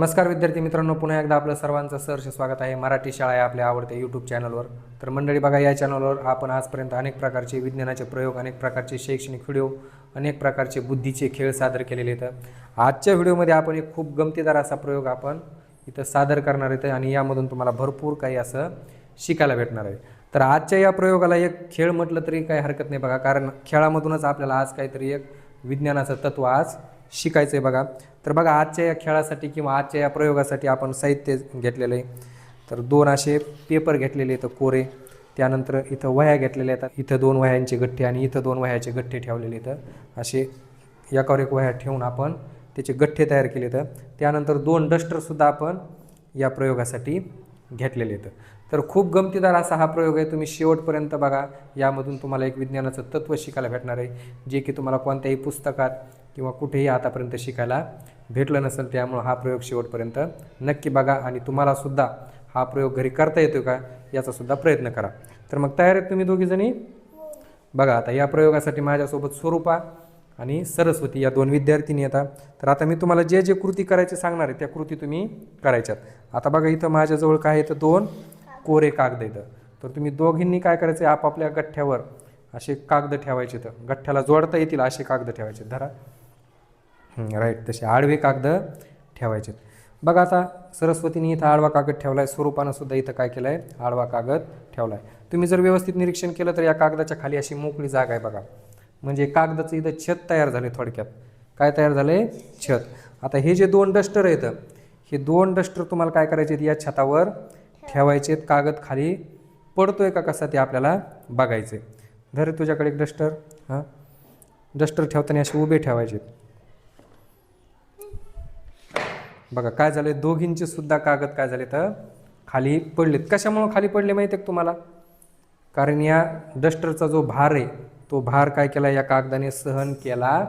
नमस्कार विद्यार्थी मित्रांनो पुन्हा एकदा आपलं सर्वांचं सहर्ष स्वागत आहे. मराठी शाळा आहे आपल्या आवडत्या यूट्यूब चॅनलवर तर मंडळी बघा या चॅनलवर आपण आजपर्यंत अनेक प्रकारचे विज्ञानाचे प्रयोग अनेक प्रकारचे शैक्षणिक व्हिडिओ अनेक प्रकारचे बुद्धीचे खेळ सादर केलेले आहेत. आजच्या व्हिडिओमध्ये आपण एक खूप गमतीदार असा प्रयोग आपण इथं सादर करणार आहेत आणि यामधून तुम्हाला भरपूर काही असं शिकायला भेटणार आहे. तर आजच्या या प्रयोगाला एक खेळ म्हटलं तरी काही हरकत नाही बघा कारण खेळामधूनच आपल्याला आज काहीतरी एक विज्ञानाचं तत्व आज शिकायचं आहे बघा. तर बघा आजच्या या खेळासाठी किंवा आजच्या या प्रयोगासाठी आपण साहित्य घेतलेलं आहे. तर दोन असे पेपर घेतलेले आहेत कोरे. त्यानंतर इथं वह्या घेतलेल्या आहेत. इथं दोन वह्यांचे गठ्ठे आणि इथं दोन वह्याचे गठ्ठे ठेवलेले आहेत. असे एकावर एक वह्या ठेवून आपण त्याचे गठ्ठे तयार केले तर त्यानंतर दोन डस्टरसुद्धा आपण या प्रयोगासाठी घेतलेले आहेत. तर खूप गमतीदार असा हा प्रयोग आहे. तुम्ही शेवटपर्यंत बघा. यामधून तुम्हाला एक विज्ञानाचं तत्त्व शिकायला भेटणार आहे. जे की तुम्हाला कोणत्याही पुस्तकात किंवा कुठेही आतापर्यंत शिकायला भेटलं नसेल त्यामुळं हा प्रयोग शेवटपर्यंत नक्की बघा आणि तुम्हालासुद्धा हा प्रयोग घरी करता येतो का याचासुद्धा प्रयत्न करा. तर मग तयार आहेत तुम्ही दोघीजणी बघा आता या प्रयोगासाठी माझ्यासोबत स्वरूपा आणि सरस्वती या दोन विद्यार्थिनी येतात. तर आता मी तुम्हाला जे जे कृती करायचे सांगणार आहे त्या कृती तुम्ही करायच्यात. आता बघा इथं माझ्याजवळ काय येतं दोन कोरे कागद येतं तर तुम्ही दोघींनी काय करायचं आहे आपापल्या गठ्ठ्यावर असे कागद ठेवायचे तर गठ्ठ्याला जोडता येतील असे कागद ठेवायचे. धरा. राईट तसे आडवे कागद ठेवायचे बघा आता सरस्वतीने इथं आडवा कागद ठेवला आहे स्वरूपानं सुद्धा इथं काय केलं आहे आडवा कागद ठेवला आहे तुम्ही जर व्यवस्थित निरीक्षण केलं तर या कागदाच्या खाली अशी मोकळी जागा आहे बघा. म्हणजे कागदाचं इथं छत तयार झाले थोडक्यात. काय तयार झाले छत. आता हे जे दोन डस्टर आहेत हे दोन डस्टर तुम्हाला काय करायचे आहेत या छतावर ठेवायचे आहेत कागद खाली पडतोय का कसा ते आपल्याला बघायचे धर तुझ्याकडे एक डस्टर. हां? डस्टर ठेवताना असे उभे ठेवायचे बघा काय झाले दोघींचे सुद्धा कागद काय झाले तर खाली पडलेत. कशामुळं खाली पडले माहिती आहे तुम्हाला? कारण या डस्टरचा जो भार आहे तो भार काय केला? या कागदाने सहन केला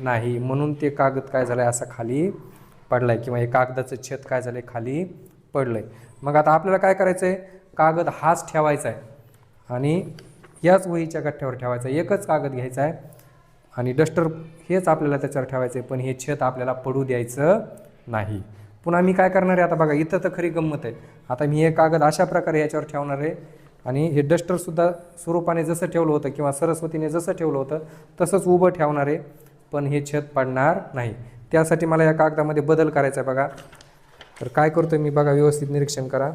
नाही. म्हणून ते कागद काय झालं असा खाली पडलाय किंवा हे कागदाचं छत काय झालंय? खाली पडलंय. मग आता आपल्याला काय करायचं आहे कागद हाच ठेवायचा आहे आणि याच वहीच्या गठ्ठ्यावर ठेवायचा आहे एकच कागद घ्यायचा आहे आणि डस्टर हेच आपल्याला त्याच्यावर ठेवायचं आहे पण हे छत आपल्याला पडू द्यायचं नाही. पुन्हा मी काय करणार आहे आता बघा इथं तर खरी गंमत आहे. आता मी हे कागद अशा प्रकारे याच्यावर ठेवणार आहे आणि हे डस्टरसुद्धा स्वरूपाने जसं ठेवलं होतं किंवा सरस्वतीने जसं ठेवलं होतं तसंच उभं ठेवणार आहे. पण हे छत पडणार नाही. त्यासाठी मला या कागदामध्ये बदल करायचा आहे बघा. तर काय करतो मी बघा व्यवस्थित निरीक्षण करा.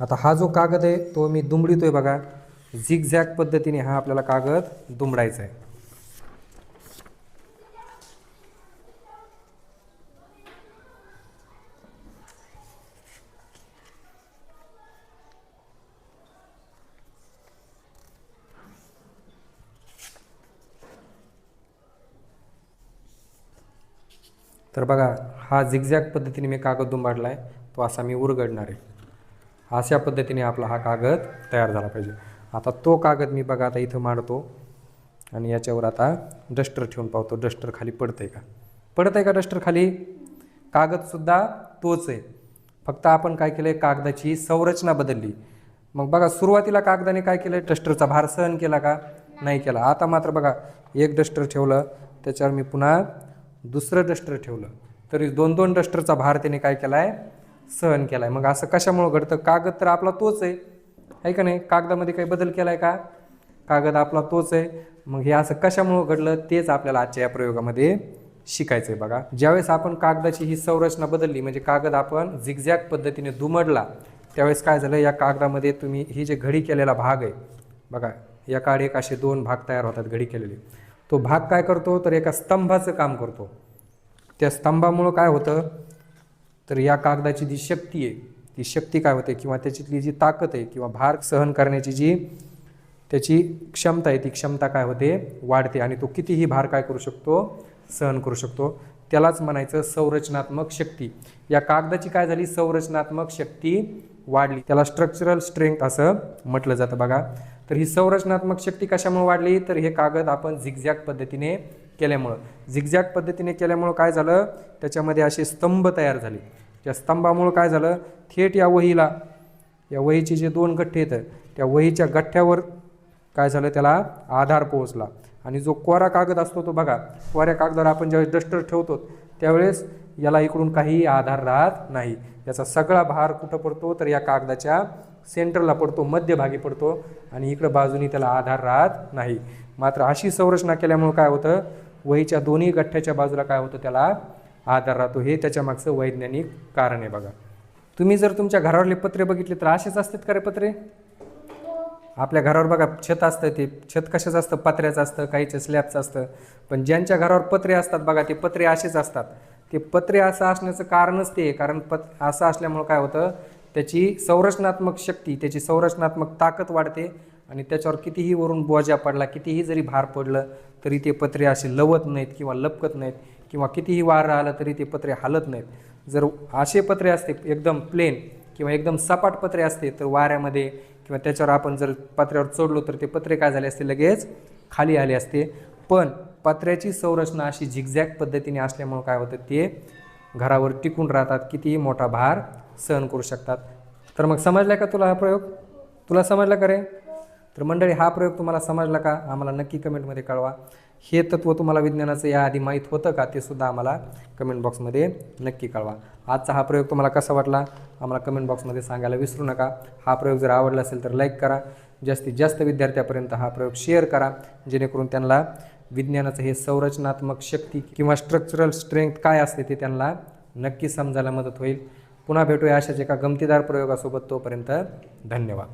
आता हा जो कागद आहे तो मी दुमडीतोय बघा. झिगझॅग पद्धतीने हा आपल्याला कागद दुमडायचा आहे. तर बघा हा झिगझॅग पद्धतीने मी कागद दुंबाडला आहे तो असा मी उरगडणार आहे. अशा पद्धतीने आपला हा कागद तयार झाला पाहिजे. आता तो कागद मी बघा आता इथं मांडतो. आणि याच्यावर आता डस्टर ठेवून पाहतो. डस्टर खाली पडतं आहे का? पडतं आहे का डस्टर खाली? कागदसुद्धा तोच आहे. फक्त आपण काय केलं आहे कागदाची संरचना बदलली. मग बघा सुरुवातीला कागदाने काय केलं डस्टरचा भार सहन केला का? नाही केला. आता मात्र बघा एक डस्टर ठेवलं त्याच्यावर मी पुन्हा दुसरं डस्टर ठेवलं. तरी दोन दोन डस्टरचा भार त्याने काय केला आहे सहन केला आहे मग असं कशामुळं घडतं? कागद तर आपला तोच आहे. आहे का नाही? कागदामध्ये काही बदल केला आहे का? कागद आपला तोच आहे. मग हे असं कशामुळं घडलं? तेच आपल्याला आजच्या या प्रयोगामध्ये शिकायचं आहे बघा. ज्यावेळेस आपण कागदाची ही संरचना बदलली म्हणजे कागद आपण झिगझॅग पद्धतीने दुमडला त्यावेळेस काय झालं? या कागदामध्ये तुम्ही ही जे घडी केलेला भाग आहे बघा या काळ एक असे दोन भाग तयार होतात घडी केलेले. तो भाग काय करतो? तर एका स्तंभाचं काम करतो. त्या स्तंभामुळं काय होतं? तर या कागदाची जी शक्ती आहे ती शक्ती काय होते किंवा त्याच्यातली जी ताकद आहे किंवा भार सहन करण्याची जी त्याची क्षमता आहे ती क्षमता काय होते? वाढते आणि तो कितीही भार काय करू शकतो? सहन करू शकतो. त्यालाच म्हणायचं संरचनात्मक शक्ती. या कागदाची काय झाली? संरचनात्मक शक्ती वाढली. त्याला स्ट्रक्चरल स्ट्रेंथ असं म्हटलं जातं बघा. तर ही संरचनात्मक शक्ती कशामुळे वाढली? तर हे कागद आपण झिगझॅग पद्धतीने केल्यामुळं. झिगझॅग पद्धतीने केल्यामुळं काय झालं? त्याच्यामध्ये असे स्तंभ तयार झाले. त्या स्तंभामुळं काय झालं? थेट या वहीला या वहीचे जे दोन गठ्ठे आहेत त्या वहीच्या गठ्ठ्यावर काय झालं? त्याला आधार पोहोचला. आणि जो कोरा कागद असतो तो बघा कोऱ्या कागदावर आपण ज्यावेळेस डस्टर ठेवतो त्यावेळेस याला इकडून काहीही आधार राहत नाही. याचा सगळा भार कुठं पडतो? तर या कागदाच्या सेंटरला पडतो मध्यभागी पडतो आणि इकडं बाजूनी त्याला आधार राहत नाही. मात्र अशी संरचना केल्यामुळं काय होतं? वहीच्या दोन्ही गठ्ठ्याच्या बाजूला काय होतं? त्याला आधार राहतो. हे त्याच्या मागचं वैज्ञानिक कारण आहे बघा. तुम्ही जर तुमच्या घरावरले पत्रे बघितले तर असेच असतात का रे पत्रे? आपल्या घरावर बघा छत असतं ते. छत कशाचं असतं? पत्र्याचं असतं काहीचं स्लॅबचं असतं. पण ज्यांच्या घरावर पत्रे असतात बघा ते पत्रे असेच असतात. ते पत्रे असं असण्याचं कारणच ते कारण पत असं असल्यामुळं काय होतं? त्याची संरचनात्मक शक्ती त्याची संरचनात्मक ताकद वाढते आणि त्याच्यावर कितीही वरून बोजा पडला कितीही जरी भार पडलं तरी ते पत्रे असे लवत नाहीत किंवा लपकत नाहीत. किंवा कितीही वार राहिलं तरी ते पत्रे हालत नाहीत. जर असे पत्रे असते एकदम प्लेन किंवा एकदम सपाट पत्रे असते तर वाऱ्यामध्ये किंवा त्याच्यावर आपण जर पत्र्यावर चढलो तर ते पत्रे काय झाले असते? लगेच खाली आले असते. पण पत्र्याची संरचना अशी झिगझॅग पद्धतीने असल्यामुळं काय होतं? ते घरावर टिकून राहतात. कितीही मोठा भार सहन करू शकतात. तर मग समजला का तुला हा प्रयोग? तुला समजला का रे? तर मंडळी हा प्रयोग तुम्हाला समजला का? आम्हाला नक्की कमेंटमध्ये कळवा. हे तत्त्व तुम्हाला विज्ञानाचं याआधी माहीत होतं का? ते सुद्धा आम्हाला कमेंट बॉक्समध्ये नक्की कळवा. आजचा हा प्रयोग तुम्हाला कसा वाटला? आम्हाला कमेंट बॉक्समध्ये सांगायला विसरू नका. हा प्रयोग जर आवडला असेल तर लाईक करा. जास्तीत जास्त विद्यार्थ्यापर्यंत हा प्रयोग शेअर करा. जेणेकरून त्यांना विज्ञानाचं हे संरचनात्मक शक्ती किंवा स्ट्रक्चरल स्ट्रेंथ काय असते ते त्यांना नक्की समजायला मदत होईल. पुन्हा भेटूया अशाच एका गमतीदार प्रयोगासोबत तोपर्यंत धन्यवाद.